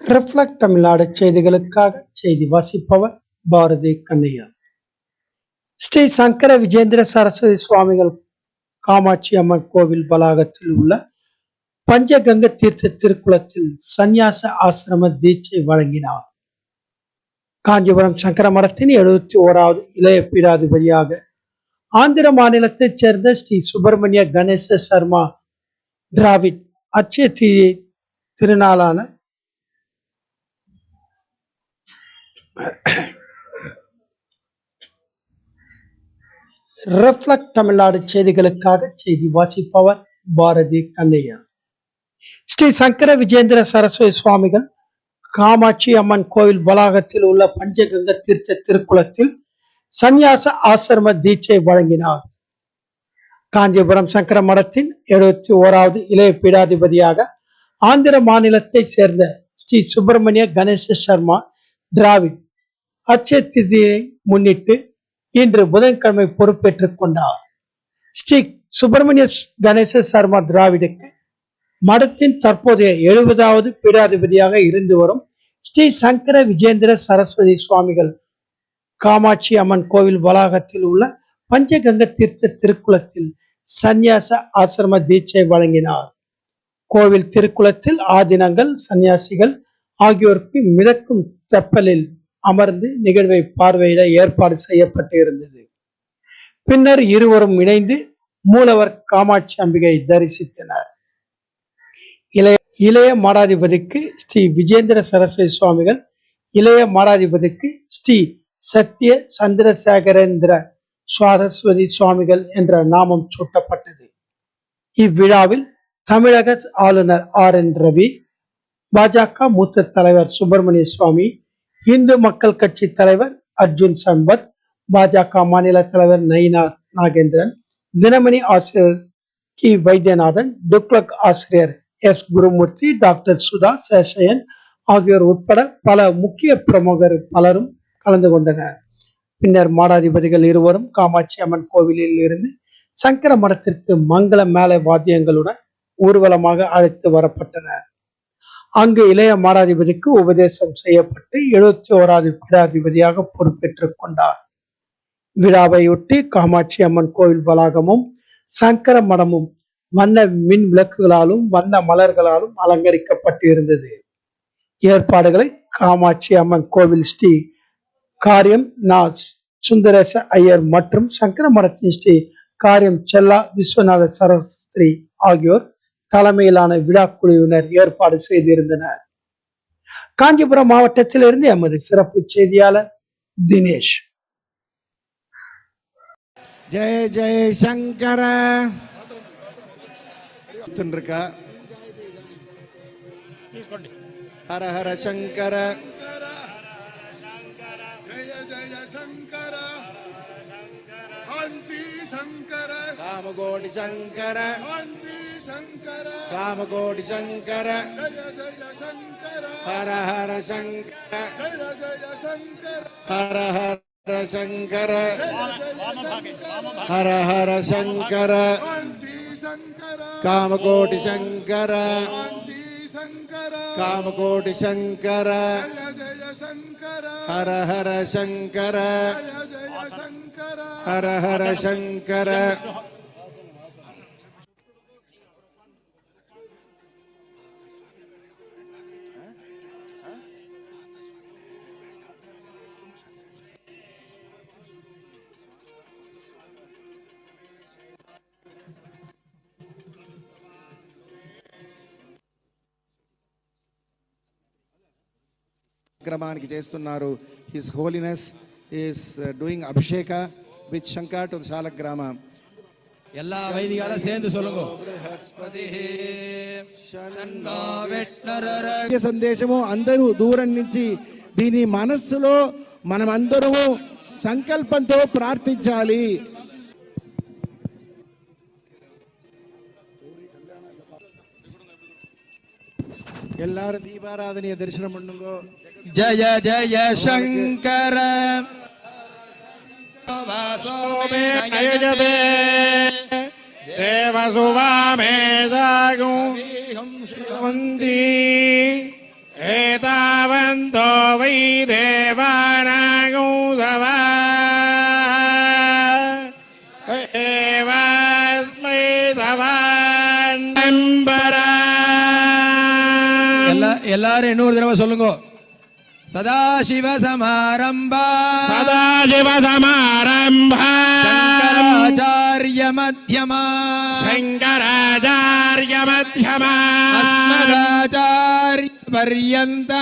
Reflect Tamil Nadu செய்திகளுக்காக செய்தி வாசிப்பவர் பாரதி கண்ணையா. ஸ்ரீ சங்கர விஜேந்திர சரஸ்வதி சுவாமிகள் காமாட்சி அம்மன் கோவில் வளாகத்தில் உள்ள பஞ்சகங்க தீர்த்த திருக்குளத்தில் சந்நியாச ஆசிரம தீட்சை வழங்கினார். காஞ்சிபுரம் சங்கர மடத்தின் எழுபத்தி ஓராவது இளைய பீடாதிபதியாக ஆந்திர மாநிலத்தைச் சேர்ந்த ஸ்ரீ சுப்பிரமணிய கணேச சர்மா டிராவிட் அச்சய திருநாளான ரெஃப்ளக்ட் தமிழ்நாடு செய்திகளுக்காக செய்தி வாசிப்பவர் பாரதி கண்ணையா. ஸ்ரீ சங்கர விஜேந்திர சரஸ்வதி சுவாமிகள் காமாட்சி அம்மன் கோவில் வளாகத்தில் உள்ள பஞ்சகங்க தீர்த்த திருக்குளத்தில் சந்நியாச ஆசிரம தீட்சை வழங்கினார். காஞ்சிபுரம் சங்கர மடத்தின் எழுபத்தி ஓராவது இளைய பீடாதிபதியாக ஆந்திர மாநிலத்தை சேர்ந்த ஸ்ரீ சுப்பிரமணிய கணேச சர்மா டிராவிட் அட்சய திதியை முன்னிட்டு இன்று புதன்கிழமை பொறுப்பேற்றுக் கொண்டார். ஸ்ரீ சுப்பிரமணிய கணேச சர்மா திராவிடுக்கு மடத்தின் தற்போதைய எழுபதாவது பீடாதிபதியாக இருந்து வரும் ஸ்ரீ சங்கர விஜேந்திர சரஸ்வதி சுவாமிகள் காமாட்சி அம்மன் கோவில் வளாகத்தில் உள்ள பஞ்சகங்க தீர்த்த திருக்குளத்தில் சந்நியாச ஆசிரம தீட்சை வழங்கினார். கோவில் திருக்குளத்தில் ஆதினங்கள் சந்நியாசிகள் ஆகியோருக்கு மிதக்கும் தெப்பலில் அமர்ந்து நிகழ்வை பார்வையிட ஏற்பாடு செய்யப்பட்டு இருந்தது பின்னர் இருவரும் இணைந்து மூலவர் காமாட்சி அம்பிகை தரிசித்தனர். இளைய இளைய மாடாதிபதிக்கு ஸ்ரீ விஜேந்திர சரஸ்வதி சுவாமிகள் இளைய மாடாதிபதிக்கு ஸ்ரீ சத்திய சந்திரசேகரேந்திர சரஸ்வதி சுவாமிகள் என்ற நாமம் சூட்டப்பட்டது. இவ்விழாவில் தமிழக ஆளுநர் ஆர் என் ரவி பாஜக மூத்த தலைவர் சுப்பிரமணிய சுவாமி இந்து மக்கள் கட்சி தலைவர் அர்ஜுன் சம்பத் பாஜக மாநில தலைவர் நயினார் நாகேந்திரன் தினமணி ஆசிரியர் கி. வைத்தியநாதன் துக்ளக் ஆசிரியர் எஸ். குருமூர்த்தி டாக்டர் சுதா சேஷயன் ஆகியோர் உட்பட பல முக்கிய பிரமுகர் பலரும் கலந்து கொண்டனர். பின்னர் மாடாதிபதிகள் இருவரும் காமாட்சி அம்மன் கோவிலில் இருந்து சங்கர மடத்திற்கு மங்கள மேல வாத்தியங்களுடன் ஊர்வலமாக அழைத்து வரப்பட்டனர். அங்கு இளைய மாராதிபதிக்கு உபதேசம் செய்யப்பட்டு எழுபத்தி ஓராவது பீடாதிபதியாக பொறுப்பேற்றுக் கொண்டார். விழாவையொட்டி காமாட்சி அம்மன் கோவில் வளாகமும் சங்கர மடமும் வண்ண மின் விளக்குகளாலும் வண்ண மலர்களாலும் அலங்கரிக்கப்பட்டு இருந்தது ஏற்பாடுகளை காமாட்சி அம்மன் கோவில் ஸ்ரீ காரியம் நா சுந்தரேச ஐயர் மற்றும் சங்கர மடத்தின் ஸ்ரீ காரியம் செல்லா விஸ்வநாத சரஸ்திரி ஆகியோர் தலைமையிலான விழாக்குழுவினர் ஏற்பாடு செய்திருந்தனர். காஞ்சிபுரம் மாவட்டத்திலிருந்து எமது சிறப்பு செய்தியாளர் தினேஷ். ஜெய ஜெய சங்கர. ஹர ஹர சங்கர. ஜெய ஜெய சங்கர. காஞ்சி சங்கர. காமகோடி சங்கர. காஞ்சி కామకోటి శంకర. హర హర శంకర. హర హర శంకర. హర హర శంకర. కామకోటి శంకర. కామకోటి శంకర. హర హర శంకర. హర హర శంకర. కార్యక్రమానికి చేస్తున్నారు his holiness is doing abhisheka with Shankar to shalagrama எல்லா வைதிகாலும் சேர்ந்து சொல்லுங்க ఈ సందేశము అందరూ దూరం నుంచి దీని మనస్సులో మనమందరము సంకల్పంతో ప్రార్థించాలి எல்லாரும் தீபாராதனைய தரிசனம் பண்ணுங்க ஜய ஜய சங்கர தேவசுவாமேதாகுந்தி ஏதாவந்தோ வை தேவானாகும் சவா எல்லாரும் இன்னொரு தடவை சொல்லுங்க. సదాశివ సమారంభ. సదాశివ సమారంభ. శంకరాచార్య మధ్యమా. శంకరాచార్య మధ్యమా. పర్యంత.